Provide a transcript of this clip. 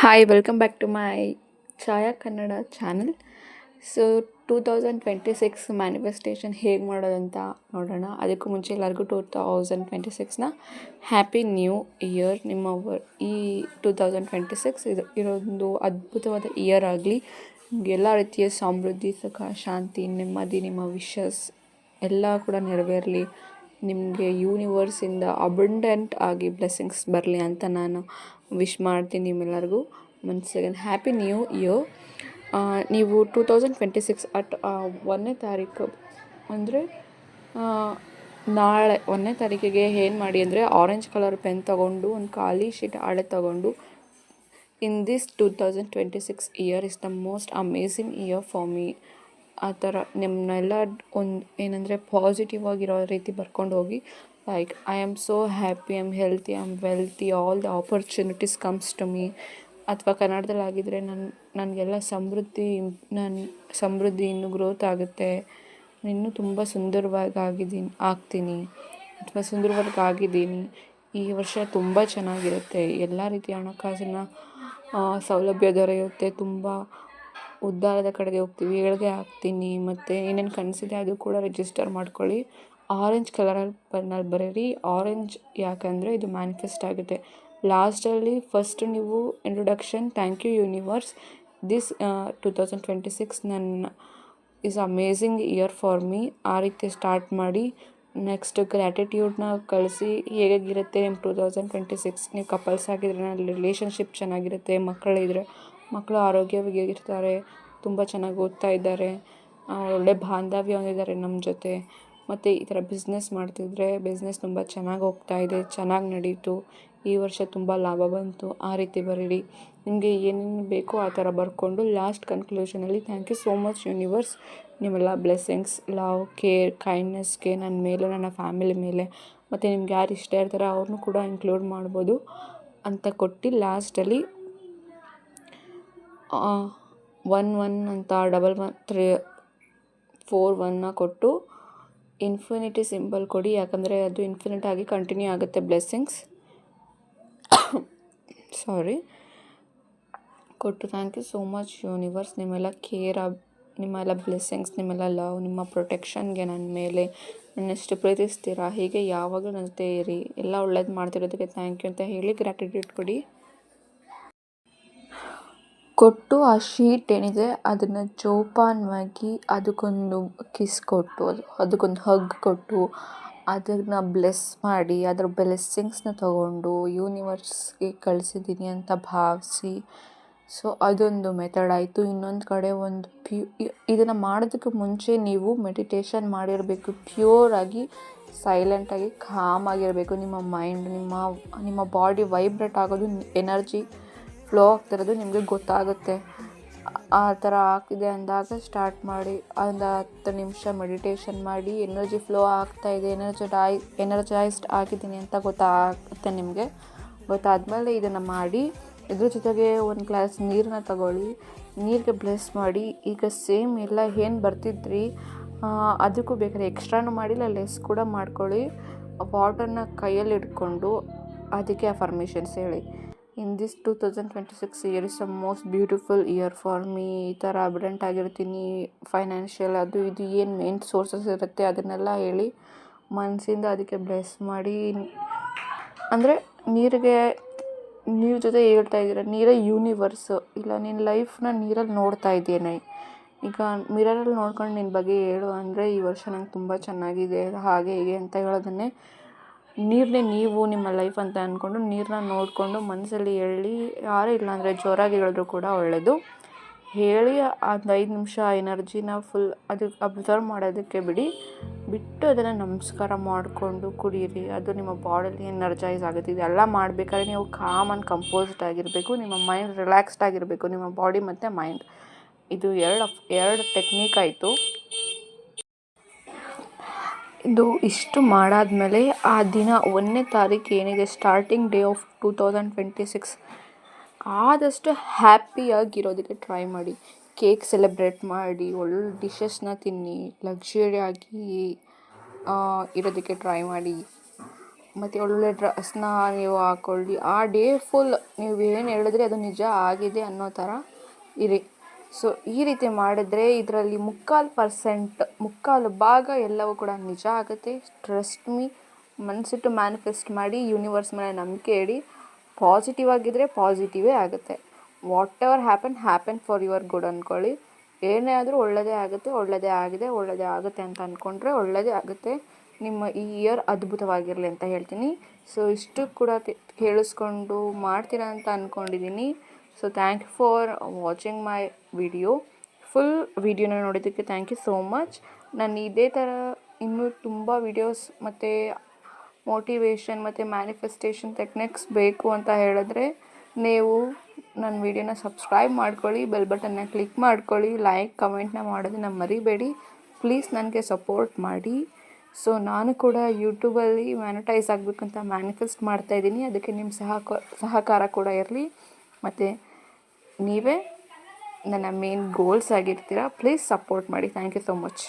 Hi welcome back to my Chaya Kannada channel so two thousand twenty six manifestation ಹೇಗೆ ಮಾಡೋದಂತ ನೋಡೋಣ. ಅದಕ್ಕೂ ಮುಂಚೆ ಎಲ್ಲರಿಗೂ ಟೂ ತೌಸಂಡ್ ಟ್ವೆಂಟಿ ಸಿಕ್ಸ್ನ ಹ್ಯಾಪಿ ನ್ಯೂ ಇಯರ್ ನಿಮ್ಮ ಈ ಟೂ ತೌಸಂಡ್ ಟ್ವೆಂಟಿ ಸಿಕ್ಸ್ ಇದು, ಇರೋದೊಂದು ಅದ್ಭುತವಾದ ಇಯರ್ ಆಗಲಿ ಎಲ್ಲ ರೀತಿಯ ಸಮೃದ್ಧಿ, ಸುಖ, ಶಾಂತಿ, ನೆಮ್ಮದಿ, ನಿಮ್ಮ ವಿಶಸ್ ಎಲ್ಲ ಕೂಡ ನೆರವೇರಲಿ. ನಿಮಗೆ ಯೂನಿವರ್ಸಿಂದ ಅಬಂಡೆಂಟ್ ಆಗಿ ಬ್ಲೆಸ್ಸಿಂಗ್ಸ್ ಬರಲಿ ಅಂತ ನಾನು ವಿಶ್ ಮಾಡ್ತೀನಿ ನಿಮ್ಮೆಲ್ಲರಿಗೂ. Once second happy new year ನೀವು two thousand twenty six at ಒಂದನೇ ತಾರೀಕು ಅಂದರೆ ನಾಳೆ, ಒಂದನೇ ತಾರೀಕಿಗೆ ಏನು ಮಾಡಿ ಅಂದರೆ ಆರೆಂಜ್ ಕಲರ್ ಪೆನ್ ತೊಗೊಂಡು, ಒಂದು ಖಾಲಿ ಶೀಟ್ ಹಾಳೆ ತೊಗೊಂಡು in this two thousand twenty six year is the most amazing year for me ಆ ಥರ ನಿಮ್ಮನ್ನೆಲ್ಲ ಒಂದು ಏನಂದರೆ ಪಾಸಿಟಿವ್ ಆಗಿರೋ ರೀತಿ ಬರ್ಕೊಂಡು ಹೋಗಿ like I am so happy I am healthy I am wealthy all the opportunities comes to me ಅಥವಾ ಕನ್ನಡದಲ್ಲಿ ಆಗಿದ್ದರೆ ನನ್ನ ನನಗೆಲ್ಲ ಸಮೃದ್ಧಿ ನನ್ನ ಸಮೃದ್ಧಿ ಇನ್ನೂ ಗ್ರೋತ್ ಆಗುತ್ತೆ. ಇನ್ನೂ ತುಂಬ ಸುಂದರವಾಗಿ ಆಗಿದ್ದೀನಿ, ಆಗ್ತೀನಿ. ಅಥವಾ ಸುಂದರವಾಗಿ ಆಗಿದ್ದೀನಿ. ಈ ವರ್ಷ ತುಂಬ ಚೆನ್ನಾಗಿರುತ್ತೆ. ಎಲ್ಲ ರೀತಿಯ ಹಣಕಾಸಿನ ಸೌಲಭ್ಯ ದೊರೆಯುತ್ತೆ. ತುಂಬ ಉದ್ಧಾರದ ಕಡೆಗೆ ಹೋಗ್ತೀವಿ. ಏಳಿಗೆ ಆಗ್ತೀನಿ ಮತ್ತು ಏನೇನು ಕನಸಿದೆ ಅದು ಕೂಡ ರಿಜಿಸ್ಟರ್ ಮಾಡ್ಕೊಳ್ಳಿ. ಆರೆಂಜ್ ಕಲರಲ್ಲಿ ಪೆನ್ನಲ್ಲಿ ಬರೀರಿ. ಆರೆಂಜ್ ಯಾಕಂದರೆ ಇದು ಮ್ಯಾನಿಫೆಸ್ಟ್ ಆಗುತ್ತೆ. ಲಾಸ್ಟಲ್ಲಿ ಫಸ್ಟ್ ನೀವು introduction thank you universe this two thousand twenty six ನನ್ನ is amazing year for me ಆ ರೀತಿ ಸ್ಟಾರ್ಟ್ ಮಾಡಿ ನೆಕ್ಸ್ಟ್ ಗ್ರ್ಯಾಟಿಟ್ಯೂಡ್ನ ಕಳಿಸಿ ಹೇಗಾಗಿರುತ್ತೆ ನಿಮ್ಮ ಟೂ ತೌಸಂಡ್ ಟ್ವೆಂಟಿ ಸಿಕ್ಸ್ ನೀವು ಕಪಲ್ಸ್ ಆಗಿದ್ರೆ ರಿಲೇಷನ್ಶಿಪ್ ಚೆನ್ನಾಗಿರುತ್ತೆ, ಮಕ್ಕಳಿದ್ರೆ. ಮಕ್ಕಳು ಆರೋಗ್ಯವಾಗಿರ್ತಾರೆ, ತುಂಬ ಚೆನ್ನಾಗಿ ಓದ್ತಾ ಇದ್ದಾರೆ ಒಳ್ಳೆ ಬಾಂಧವ್ಯ ಹೊಂದಿದ್ದಾರೆ ನಮ್ಮ ಜೊತೆ. ಮತ್ತು ಈ ಥರ ಬಿಸ್ನೆಸ್ ಮಾಡ್ತಿದ್ರೆ ಬಿಸ್ನೆಸ್ ತುಂಬ ಚೆನ್ನಾಗಿ ಹೋಗ್ತಾ ಇದೆ, ಚೆನ್ನಾಗಿ ನಡೀತು. ಈ ವರ್ಷ ತುಂಬ ಲಾಭ ಬಂತು. ಆ ರೀತಿ ಬರೀರಿ. ನಿಮಗೆ ಏನೇನು ಬೇಕೋ ಆ ಥರ ಬರ್ಕೊಂಡು last ಕನ್ಕ್ಲೂಷನಲ್ಲಿ thank you so much universe ನಿಮ್ಮೆಲ್ಲ ಬ್ಲೆಸ್ಸಿಂಗ್ಸ್ ಲವ್ ಕೇರ್ ಕೈಂಡ್ನೆಸ್ಗೆ ನನ್ನ ಮೇಲೆ, ನನ್ನ ಫ್ಯಾಮಿಲಿ ಮೇಲೆ. ಮತ್ತು ನಿಮ್ಗೆ ಯಾರು ಇಷ್ಟ ಇರ್ತಾರೋ ಅವ್ರನ್ನೂ ಕೂಡ ಇನ್ಕ್ಲೂಡ್ ಮಾಡ್ಬೋದು. ಅಂತ ಕೊಟ್ಟು ಲಾಸ್ಟಲ್ಲಿ ಒನ್ ಒನ್ ಅಂತ ಡಬಲ್ ಒನ್ ತ್ರೀ ಫೋರ್ ಒನ್ನ ಕೊಟ್ಟು ಇನ್ಫಿನಿಟಿ ಸಿಂಬಲ್ ಕೊಡಿ. ಯಾಕಂದರೆ ಅದು ಇನ್ಫಿನಿಟ್ ಆಗಿ ಕಂಟಿನ್ಯೂ ಆಗುತ್ತೆ ಬ್ಲೆಸ್ಸಿಂಗ್ಸ್ ಸಾರಿ ಕೊಟ್ಟು thank you so much universe ನಿಮ್ಮೆಲ್ಲ ಕೇರ್ ನಿಮ್ಮೆಲ್ಲ ಬ್ಲೆಸ್ಸಿಂಗ್ಸ್ ನಿಮ್ಮೆಲ್ಲ ಲವ್ ನಿಮ್ಮ ಪ್ರೊಟೆಕ್ಷನ್ಗೆ ನನ್ನ ಮೇಲೆ. ನನ್ನೆಷ್ಟು ಪ್ರೀತಿಸ್ತೀರಾ? ಹೀಗೆ ಯಾವಾಗಲೂ ನನ್ನ ಇರಿ. ಎಲ್ಲ ಒಳ್ಳೇದು ಮಾಡ್ತಿರೋದಕ್ಕೆ ಥ್ಯಾಂಕ್ ಯು ಅಂತ ಹೇಳಿ ಗ್ರ್ಯಾಟಿಟ್ಯೂಡ್ ಕೊಡಿ. ಕೊಟ್ಟು ಆ ಶೀಟ್ ಏನಿದೆ ಅದನ್ನು ಜೋಪಾನವಾಗಿ ಅದಕ್ಕೊಂದು ಕಿಸ್ ಕೊಟ್ಟು, ಅದು ಅದಕ್ಕೊಂದು ಹಗ್ ಕೊಟ್ಟು ಅದನ್ನು ಬ್ಲೆಸ್ ಮಾಡಿ, ಅದರ ಬ್ಲೆಸ್ಸಿಂಗ್ಸ್ನ ತಗೊಂಡು ಯೂನಿವರ್ಸ್ಗೆ ಕಳಿಸಿದ್ದೀನಿ ಅಂತ ಭಾವಿಸಿ. ಸೊ, ಅದೊಂದು ಮೆಥಡ್ ಆಯಿತು. ಇನ್ನೊಂದು ಕಡೆ ಒಂದು ಪ್ಯೂ ಇದನ್ನು ಮಾಡೋದಕ್ಕೆ ಮುಂಚೆ ನೀವು ಮೆಡಿಟೇಷನ್ ಮಾಡಿರಬೇಕು. ಪ್ಯೂರಾಗಿ ಸೈಲೆಂಟಾಗಿ ಕಾಮ್ ಆಗಿರಬೇಕು ನಿಮ್ಮ ಮೈಂಡ್, ನಿಮ್ಮ ನಿಮ್ಮ ಬಾಡಿ ವೈಬ್ರೇಟ್ ಆಗೋದು, ಎನರ್ಜಿ ಫ್ಲೋ ಆಗ್ತಿರೋದು ನಿಮಗೆ ಗೊತ್ತಾಗುತ್ತೆ. ಆ ಥರ ಆಗ್ತಿದೆ ಅಂದಾಗ ಸ್ಟಾರ್ಟ್ ಮಾಡಿ, ಒಂದು ಹತ್ತು ನಿಮಿಷ ಮೆಡಿಟೇಷನ್ ಮಾಡಿ ಎನರ್ಜಿ ಫ್ಲೋ ಆಗ್ತಾ ಇದೆ ಎನರ್ಜಡೈ ಎನರ್ಜೈಸ್ಡ್ ಆಗಿದ್ದೀನಿ ಅಂತ ಗೊತ್ತಾಗುತ್ತೆ ನಿಮಗೆ. ಗೊತ್ತಾದಮೇಲೆ ಇದನ್ನು ಮಾಡಿ, ಇದ್ರ ಜೊತೆಗೆ ಒಂದು ಗ್ಲಾಸ್ ನೀರನ್ನ ತಗೊಳ್ಳಿ. ನೀರಿಗೆ ಬ್ಲೆಸ್ ಮಾಡಿ, ಈಗ ಸೇಮ್ ಎಲ್ಲ ಏನು ಬರ್ತಿದ್ರಿ ಅದಕ್ಕೂ ಬೇಕಾದ್ರೆ ಎಕ್ಸ್ಟ್ರಾನು ಮಾಡಿ ಇಲ್ಲ ಲೆಸ್ ಕೂಡ ಮಾಡ್ಕೊಳ್ಳಿ. ವಾಟರ್ನ ಕೈಯಲ್ಲಿ ಇಟ್ಕೊಂಡು ಅದಕ್ಕೆ ಅಫರ್ಮೇಷನ್ಸ್ ಹೇಳಿ. In this two thousand twenty six year is a most beautiful year for me ಈ ಥರ ಅಬ್ಡೆಂಟ್ ಆಗಿರ್ತೀನಿ. ಫೈನಾನ್ಷಿಯಲ್ ಅದು ಇದು ಏನು ಮೇನ್ ಸೋರ್ಸಸ್ ಇರುತ್ತೆ ಅದನ್ನೆಲ್ಲ ಹೇಳಿ ಮನಸ್ಸಿಂದ ಅದಕ್ಕೆ ಬ್ಲೆಸ್ ಮಾಡಿ. ಅಂದರೆ ನೀರಿಗೆ ನೀವು ಜೊತೆ ಹೇಳ್ತಾ ಇದ್ದೀರ? ನೀರೇ ಯೂನಿವರ್ಸ್ ಇಲ್ಲ ನಿನ್ನ ಲೈಫ್ನ ನೀರಲ್ಲಿ ನೋಡ್ತಾ ಇದ್ದೇನೆ. ಈಗ ಮಿರರಲ್ಲಿ ನೋಡ್ಕೊಂಡು ನಿನ್ನ ಬಗ್ಗೆ ಹೇಳು. ಅಂದರೆ ಈ ವರ್ಷ ನಂಗೆ ತುಂಬ ಚೆನ್ನಾಗಿದೆ. ಹಾಗೆ ಹೀಗೆ ಅಂತ ಹೇಳೋದನ್ನೇ ನೀರನ್ನೇ ನೀವು ನಿಮ್ಮ ಲೈಫ್ ಅಂತ ಅಂದ್ಕೊಂಡು ನೀರನ್ನ ನೋಡಿಕೊಂಡು ಮನಸ್ಸಲ್ಲಿ ಹೇಳಿ ಯಾರೇ ಇಲ್ಲ ಅಂದರೆ ಜೋರಾಗಿ ಹೇಳಿದ್ರು ಕೂಡ ಒಳ್ಳೆಯದು ಹೇಳಿ ಅದು ಐದು ನಿಮಿಷ ಎನರ್ಜಿನ ಫುಲ್ ಅದು ಅಬ್ಸರ್ವ್ ಮಾಡೋದಕ್ಕೆ ಬಿಡಿ. ಬಿಟ್ಟು ಅದನ್ನು ನಮಸ್ಕಾರ ಮಾಡಿಕೊಂಡು ಕುಡೀರಿ. ಅದು ನಿಮ್ಮ ಬಾಡಲ್ಲಿ ಎನರ್ಜೈಸ್ ಆಗುತ್ತೆ. ಇದೆಲ್ಲ ಮಾಡಬೇಕಾದ್ರೆ ನೀವು ಕಾಮ್ ಆ್ಯಂಡ್ ಕಂಪೋಸ್ಡ್ ಆಗಿರಬೇಕು. ನಿಮ್ಮ ಮೈಂಡ್ ರಿಲ್ಯಾಕ್ಸ್ಡ್ ಆಗಿರಬೇಕು. ನಿಮ್ಮ ಬಾಡಿ ಮತ್ತು ಮೈಂಡ್ ಇದು ಎರಡು ಎರಡು ಟೆಕ್ನಿಕ್ ಆಯಿತು. ಇದು ಇಷ್ಟು ಮಾಡಾದಮೇಲೆ ಆ ದಿನ ಒಂದನೇ ತಾರೀಕು ಏನಿದೆ starting day of two thousand twenty six ಆದಷ್ಟು ಹ್ಯಾಪಿಯಾಗಿರೋದಕ್ಕೆ ಟ್ರೈ ಮಾಡಿ. ಕೇಕ್ ಸೆಲೆಬ್ರೇಟ್ ಮಾಡಿ, ಒಳ್ಳೆ ಡಿಶಸ್ನ ತಿನ್ನಿ ಲಕ್ಸುರಿಯಾಗಿ ಇರೋದಕ್ಕೆ ಟ್ರೈ ಮಾಡಿ. ಮತ್ತು ಒಳ್ಳೊಳ್ಳೆ ಡ್ರೆಸ್ನ ನೀವು ಹಾಕ್ಕೊಳ್ಳಿ ಆ ಡೇ ಫುಲ್ ನೀವು ಏನು ಹೇಳಿದ್ರೆ ಅದು ನಿಜ ಆಗಿದೆ ಅನ್ನೋ ಥರ ಇರಿ. ಸೊ ಈ ರೀತಿ ಮಾಡಿದ್ರೆ ಇದರಲ್ಲಿ ಮುಕ್ಕಾಲು ಪರ್ಸೆಂಟ್, ಮುಕ್ಕಾಲು ಭಾಗ ಎಲ್ಲವೂ ಕೂಡ ನಿಜ ಆಗುತ್ತೆ. ಟ್ರಸ್ಟ್ ಮೀ ಮನಸ್ಸಿಟ್ಟು ಮ್ಯಾನಿಫೆಸ್ಟ್ ಮಾಡಿ ಯೂನಿವರ್ಸ್ ಮೇಲೆ ನಂಬಿಕೆ ಇಡಿ ಪಾಸಿಟಿವ್ ಆಗಿದ್ದರೆ ಪಾಸಿಟಿವೇ ಆಗುತ್ತೆ. Whatever happen happen for your good ಅಂದ್ಕೊಳ್ಳಿ ಏನೇ ಆದರೂ ಒಳ್ಳೆಯದೇ ಆಗುತ್ತೆ ಒಳ್ಳೆಯದೇ ಆಗಿದೆ ಒಳ್ಳೆಯದೇ ಆಗುತ್ತೆ ಅಂತ ಅಂದ್ಕೊಂಡ್ರೆ ಒಳ್ಳೆಯದೇ ಆಗುತ್ತೆ. ನಿಮ್ಮ ಈ ಇಯರ್ ಅದ್ಭುತವಾಗಿರಲಿ ಅಂತ ಹೇಳ್ತೀನಿ. ಸೊ ಇಷ್ಟು ಕೂಡ ಕೇಳಿಸ್ಕೊಂಡು ಮಾಡ್ತೀರಾ ಅಂತ ಅಂದ್ಕೊಂಡಿದ್ದೀನಿ so thank you for watching my video full video ನೋಡಿದ್ದಕ್ಕೆ ಥ್ಯಾಂಕ್ ಯು ಸೋ ಮಚ್ ನಾನು ಇದೇ ಥರ ಇನ್ನೂ ತುಂಬ ವಿಡಿಯೋಸ್ ಮತ್ತು ಮೋಟಿವೇಶನ್ ಮತ್ತು ಮ್ಯಾನಿಫೆಸ್ಟೇಷನ್ ಟೆಕ್ನಿಕ್ಸ್ ಬೇಕು ಅಂತ ಹೇಳಿದ್ರೆ ನೀವು ನನ್ನ ವಿಡಿಯೋನ ಸಬ್ಸ್ಕ್ರೈಬ್ ಮಾಡ್ಕೊಳ್ಳಿ ಬೆಲ್ ಬಟನ್ನ ಕ್ಲಿಕ್ ಮಾಡ್ಕೊಳ್ಳಿ ಲೈಕ್ ಕಮೆಂಟ್ನ ಮಾಡೋದನ್ನ ಮರಿಬೇಡಿ. ಪ್ಲೀಸ್ ನನಗೆ ಸಪೋರ್ಟ್ ಮಾಡಿ. ಸೊ ನಾನು ಕೂಡ ಯೂಟ್ಯೂಬಲ್ಲಿ ಮ್ಯಾನಿಟೈಸ್ ಆಗಬೇಕಂತ ಮ್ಯಾನಿಫೆಸ್ಟ್ ಮಾಡ್ತಾಯಿದ್ದೀನಿ ಅದಕ್ಕೆ ನಿಮ್ಮ ಸಹಕ, ಸಹಕಾರ ಕೂಡ ಇರಲಿ. ಮತ್ತು ನೀವೇ ನನ್ನ ಮೇನ್ ಗೋಲ್ಸ್ ಆಗಿರ್ತೀರ ಪ್ಲೀಸ್ ಸಪೋರ್ಟ್ ಮಾಡಿ. Thank you so much